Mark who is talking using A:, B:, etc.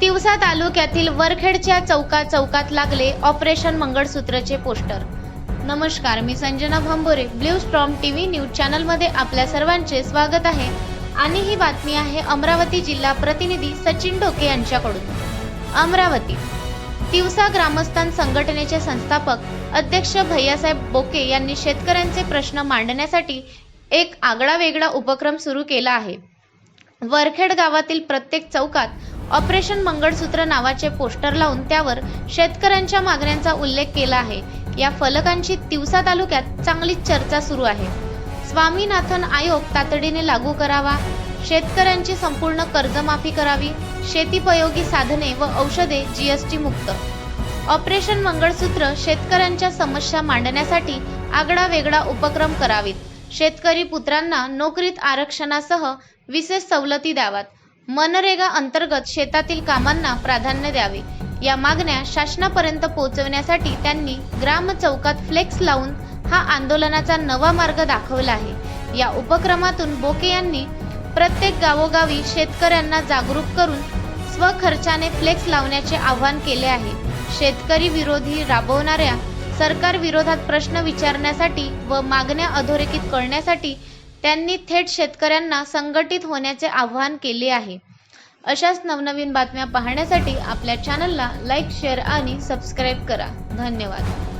A: तिवसा तालुक्यातील वरखेडच्या चौका चौकात लागले ऑपरेशन मंगळसूत्रचे पोस्टर. नमस्कार मी Sanjana Bhambore blue storm TV news चॅनलमध्ये आपल्या सर्वांचे स्वागत आहे. आणि ही बातमी आहे अमरावती जिल्हा प्रतिनिधी सचिन डोके यांच्याकडून. अमरावती तिवसा ग्रामस्थान संघटनेचे संस्थापक अध्यक्ष भैयासाहेब बोके यांनी शेतकऱ्यांचे प्रश्न मांडण्यासाठी एक आगळा वेगळा उपक्रम सुरू केला आहे. वरखेड गावातील प्रत्येक चौकात ऑपरेशन मंगळसूत्र नावाचे पोस्टर लावून त्यावर शेतकऱ्यांच्या मागण्यांचा उल्लेख केला आहे. या फलकांची तिवसा तालुक्यात चांगलीच चर्चा सुरू आहे. स्वामीनाथन आयोग तातडीने लागू करावा. शेतकऱ्यांची संपूर्ण कर्जमाफी करावी. शेतीपयोगी साधने व औषधे जीएसटी मुक्त. ऑपरेशन मंगळसूत्र शेतकऱ्यांच्या समस्या मांडण्यासाठी आगळा वेगळा उपक्रम करावेत. शेतकरी पुत्रांना नोकरीत आरक्षणासह विशेष सवलती द्यावात मनरेगा अंतर्गत शेतातील कामांना प्राधान्य द्यावे. या मागण्या शासनापर्यंत पोहोचवण्यासाठी त्यांनी ग्राम चौकात फ्लेक्स लावून हा आंदोलनाचा नवा मार्ग दाखवला आहे. या उपक्रमातून बोके यांनी प्रत्येक गावोगावी शेतकऱ्यांना जागरूक करून स्वखर्चाने फ्लेक्स लावण्याचे आवाहन केले आहे. शेतकरी विरोधी राबवणाऱ्या सरकार विरोधात प्रश्न विचारण्यासाठी व मागण्या अधोरेखित करण्यासाठी त्यांनी थेट शेतकऱ्यांना संघटित होण्याचे आवाहन केले आहे. अशाच नवनवीन बातम्या पाहण्यासाठी आपल्या चॅनलला लाईक शेअर आणि सबस्क्राईब करा. धन्यवाद.